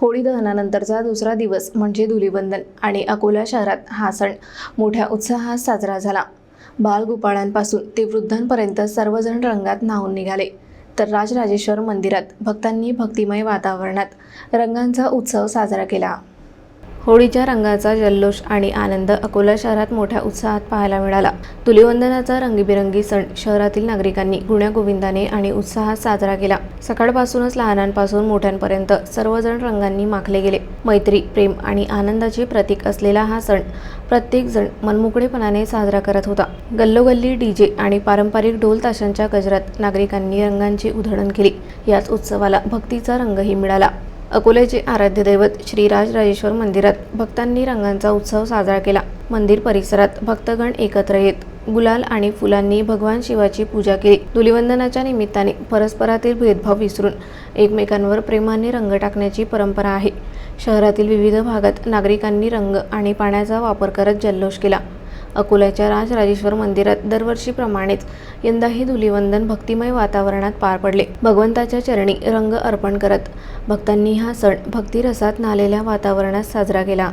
होळी दहनानंतरचा दुसरा दिवस म्हणजे धुलीवंदन आणि अकोला शहरात हा सण मोठ्या उत्साहात साजरा झाला. बालगोपाळांपासून ते वृद्धांपर्यंत सर्वजण रंगात न्हावून निघाले. तर राजराजेश्वर मंदिरात भक्तांनी भक्तिमय वातावरणात रंगांचा उत्सव साजरा केला. होळीच्या रंगाचा जल्लोष आणि आनंद अकोला शहरात मोठ्या उत्साहात पाहायला मिळाला. धुलिवंदनाचा रंगीबेरंगी सण शहरातील नागरिकांनी गुण्यागोविंदाने आणि उत्साहात साजरा केला. सकाळपासूनच लहानांपासून मोठ्यांपर्यंत सर्वजण रंगांनी माखले गेले. मैत्री प्रेम आणि आनंदाचे प्रतीक असलेला हा सण प्रत्येक जण मनमोकळेपणाने साजरा करत होता. गल्लोगल्ली डीजे आणि पारंपरिक ढोल ताशांच्या गजरात नागरिकांनी रंगांची उधळण केली. याच उत्सवाला भक्तीचा रंगही मिळाला. अकोल्याचे आराध्य दैवत श्रीराजराजेश्वर मंदिरात भक्तांनी रंगांचा उत्सव साजरा केला. मंदिर परिसरात भक्तगण एकत्र येत गुलाल आणि फुलांनी भगवान शिवाची पूजा केली. धुलिवंदनाच्या निमित्ताने परस्परातील भेदभाव विसरून एकमेकांवर प्रेमाने रंग टाकण्याची परंपरा आहे. शहरातील विविध भागात नागरिकांनी रंग आणि पाण्याचा वापर करत जल्लोष केला. अकोल्याच्या राजराजेश्वर मंदिरात दरवर्षीप्रमाणेच यंदाही धुलिवंदन भक्तिमय वातावरणात पार पडले. भगवंताच्या चरणी रंग अर्पण करत भक्तांनी हा सण भक्तिरसात नालेल्या वातावरणात साजरा केला.